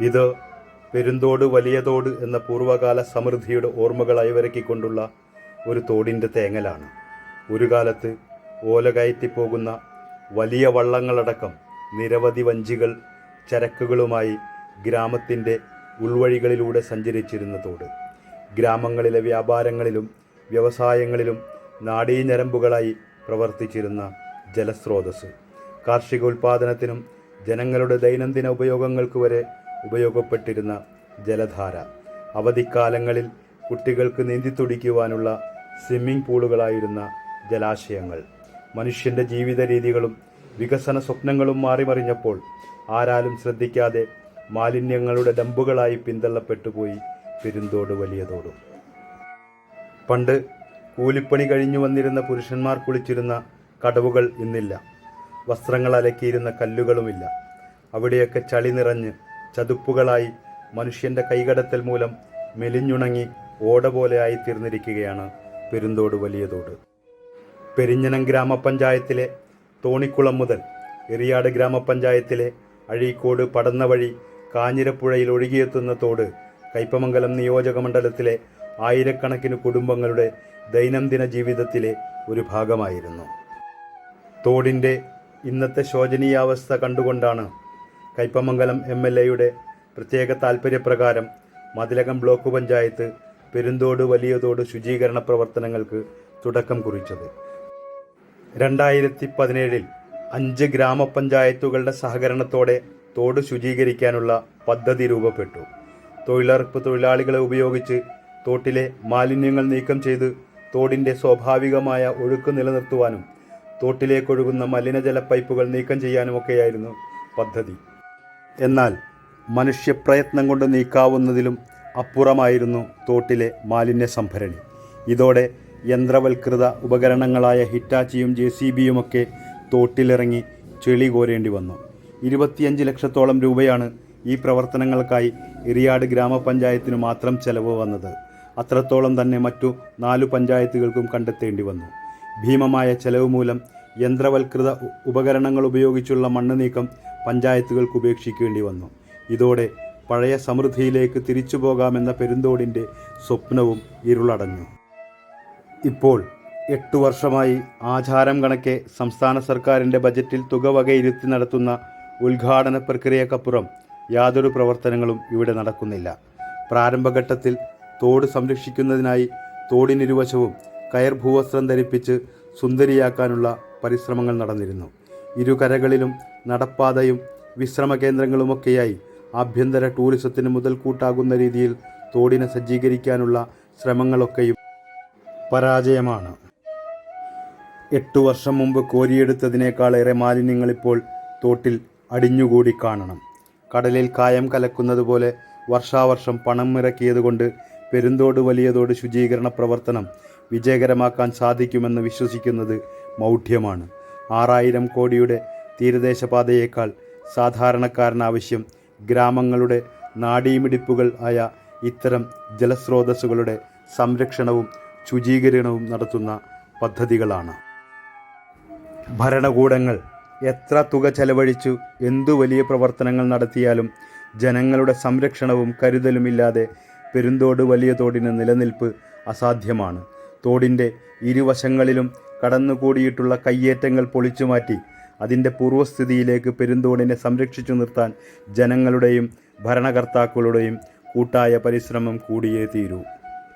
ഇത് പെരുന്തോട് വലിയ തോട് എന്ന പൂർവകാല സമൃദ്ധിയുടെ ഓർമ്മകൾ അയവിറക്കിക്കൊണ്ടുള്ള ഒരു തോടിന്റെ തേങ്ങലാണ്. ഒരു കാലത്ത് ഓല കയറ്റിപ്പോകുന്ന വലിയ വള്ളങ്ങളടക്കം നിരവധി വഞ്ചികൾ ചരക്കുകളുമായി ഗ്രാമത്തിന്റെ ഉൾവഴികളിലൂടെ സഞ്ചരിച്ചിരുന്ന തോട്. ഗ്രാമങ്ങളിലെ വ്യാപാരങ്ങളിലും വ്യവസായങ്ങളിലും നാടീഞ്ഞരമ്പുകളായി പ്രവർത്തിച്ചിരുന്ന ജലസ്രോതസ് കാർഷിക ഉൽപ്പാദനത്തിനും ജനങ്ങളുടെ ദൈനംദിന ഉപയോഗങ്ങൾക്ക് വരെ ഉപയോഗപ്പെട്ടിരുന്ന ജലധാര. അവധിക്കാലങ്ങളിൽ കുട്ടികൾക്ക് നീന്തിത്തുടിക്കുവാനുള്ള സ്വിമ്മിംഗ് പൂളുകളായിരുന്ന ജലാശയങ്ങൾ. മനുഷ്യന്റെ ജീവിത രീതികളും വികസന സ്വപ്നങ്ങളും മാറിമറിഞ്ഞപ്പോൾ ആരാലും ശ്രദ്ധിക്കാതെ മാലിന്യങ്ങളുടെ ഡമ്പുകളായി പിന്തള്ളപ്പെട്ടുപോയി പെരുന്തോട് വലിയതോടും. പണ്ട് കൂലിപ്പണി കഴിഞ്ഞു വന്നിരുന്ന പുരുഷന്മാർ കുളിച്ചിരുന്ന കടവുകൾ ഇന്നില്ല. വസ്ത്രങ്ങൾ അലക്കിയിരുന്ന കല്ലുകളുമില്ല. അവിടെയൊക്കെ ചളി നിറഞ്ഞ് ചതുപ്പുകളായി മനുഷ്യന്റെ കൈകടത്തൽ മൂലം മെലിഞ്ഞുണങ്ങി ഓട പോലെ തീർന്നിരിക്കുകയാണ് പെരുന്തോട് വലിയതോട് പെരിഞ്ഞനം ഗ്രാമപഞ്ചായത്തിലെ തോണിക്കുളം മുതൽ എറിയാട് ഗ്രാമപഞ്ചായത്തിലെ അഴീക്കോട് പടന്ന വഴി കാഞ്ഞിരപ്പുഴയിൽ ഒഴുകിയെത്തുന്ന തോട് കൈപ്പമംഗലം നിയോജക മണ്ഡലത്തിലെ ആയിരക്കണക്കിന് കുടുംബങ്ങളുടെ ദൈനംദിന ജീവിതത്തിലെ ഒരു ഭാഗമായിരുന്നു. തോടിന്റെ ഇന്നത്തെ ശോചനീയാവസ്ഥ കണ്ടുകൊണ്ടാണ് കയ്പമംഗലം എം എൽ എയുടെ പ്രത്യേക താൽപ്പര്യപ്രകാരം മതിലകം ബ്ലോക്ക് പഞ്ചായത്ത് പെരുന്തോട് വലിയതോട് ശുചീകരണ പ്രവർത്തനങ്ങൾക്ക് തുടക്കം കുറിച്ചത്. രണ്ടായിരത്തി പതിനേഴിൽ അഞ്ച് ഗ്രാമപഞ്ചായത്തുകളുടെ സഹകരണത്തോടെ തോട് ശുചീകരിക്കാനുള്ള പദ്ധതി രൂപപ്പെട്ടു. തൊഴിലുറപ്പ് തൊഴിലാളികളെ ഉപയോഗിച്ച് തോട്ടിലെ മാലിന്യങ്ങൾ നീക്കം ചെയ്ത് തോടിന്റെ സ്വാഭാവികമായ ഒഴുക്ക് നിലനിർത്തുവാനും തോട്ടിലേക്കൊഴുകുന്ന മലിനജല പൈപ്പുകൾ നീക്കം ചെയ്യാനുമൊക്കെയായിരുന്നു പദ്ധതി. എന്നാൽ മനുഷ്യപ്രയത്നം കൊണ്ട് നീക്കാവുന്നതിലും അപ്പുറമായിരുന്നു തോട്ടിലെ മാലിന്യ സംഭരണി. ഇതോടെ യന്ത്രവൽകൃത ഉപകരണങ്ങളായ ഹിറ്റാച്ചിയും ജെ സി ബിയുമൊക്കെ തോട്ടിലിറങ്ങി ചെളി കോരേണ്ടി വന്നു. ഇരുപത്തിയഞ്ച് ലക്ഷത്തോളം രൂപയാണ് ഈ പ്രവർത്തനങ്ങൾക്കായി ഇറിയാട് ഗ്രാമപഞ്ചായത്തിന് മാത്രം ചെലവ് വന്നത്. അത്രത്തോളം തന്നെ മറ്റു നാലു പഞ്ചായത്തുകൾക്കും കണ്ടെത്തേണ്ടി വന്നു. ഭീമമായ ചെലവ് മൂലം യന്ത്രവൽകൃത ഉപകരണങ്ങൾ ഉപയോഗിച്ചുള്ള മണ്ണ് നീക്കം പഞ്ചായത്തുകൾക്ക് ഉപേക്ഷിക്കേണ്ടി വന്നു. ഇതോടെ പഴയ സമൃദ്ധിയിലേക്ക് തിരിച്ചു പോകാമെന്ന പെരുന്തോടിന്റെ സ്വപ്നവും ഇരുളടഞ്ഞു. ഇപ്പോൾ എട്ടു വർഷമായി ആചാരം കണക്കെ സംസ്ഥാന സർക്കാരിന്റെ ബജറ്റിൽ തുക വകയിരുത്തി നടത്തുന്ന ഉദ്ഘാടന പ്രക്രിയക്കപ്പുറം യാതൊരു പ്രവർത്തനങ്ങളും ഇവിടെ നടക്കുന്നില്ല. പ്രാരംഭഘട്ടത്തിൽ തോട് സംരക്ഷിക്കുന്നതിനായി തോടിനിരുവശവും കയർ ഭൂവസ്ത്രം ധരിപ്പിച്ച് സുന്ദരിയാക്കാനുള്ള പരിശ്രമങ്ങൾ നടന്നിരുന്നു. ഇരുകരകളിലും നടപ്പാതയും വിശ്രമ കേന്ദ്രങ്ങളുമൊക്കെയായി ആഭ്യന്തര ടൂറിസത്തിന് മുതൽക്കൂട്ടാകുന്ന രീതിയിൽ തോടിനെ സജ്ജീകരിക്കാനുള്ള ശ്രമങ്ങളൊക്കെയും പരാജയമാണ്. എട്ടു വർഷം മുമ്പ് കോരിയെടുത്തതിനേക്കാളേറെ മാലിന്യങ്ങൾ ഇപ്പോൾ തോട്ടിൽ അടിഞ്ഞുകൂടി കാണണം. കടലിൽ കായം കലക്കുന്നത് പോലെ വർഷാവർഷം പണം ഇറക്കിയതുകൊണ്ട് പെരുന്തോട് വലിയതോട് ശുചീകരണ പ്രവർത്തനം വിജയകരമാക്കാൻ സാധിക്കുമെന്ന് വിശ്വസിക്കുന്നത് മൗഢ്യമാണ്. ആറായിരം കോടിയുടെ തീരദേശപാതയേക്കാൾ സാധാരണക്കാരനാവശ്യം ഗ്രാമങ്ങളുടെ നാഡീമിടിപ്പുകൾ ആയ ഇത്തരം ജലസ്രോതസ്സുകളുടെ സംരക്ഷണവും ശുചീകരണവും നടത്തുന്ന പദ്ധതികളാണ്. ഭരണകൂടങ്ങൾ എത്ര തുക ചെലവഴിച്ചു എന്തു വലിയ പ്രവർത്തനങ്ങൾ നടത്തിയാലും ജനങ്ങളുടെ സംരക്ഷണവും കരുതലുമില്ലാതെ പെരുന്തോട് വലിയ തോടിന് നിലനിൽപ്പ് അസാധ്യമാണ്. തോടിന്റെ ഇരുവശങ്ങളിലും കടന്നുകൂടിയിട്ടുള്ള കയ്യേറ്റങ്ങൾ പൊളിച്ചുമാറ്റി അതിന്റെ പൂർവസ്ഥിതിയിലേക്ക് പെരുന്തോടിനെ സംരക്ഷിച്ചു നിർത്താൻ ജനങ്ങളുടെയും ഭരണകർത്താക്കളുടെയും കൂട്ടായ പരിശ്രമം കൂടിയേ തീരൂ.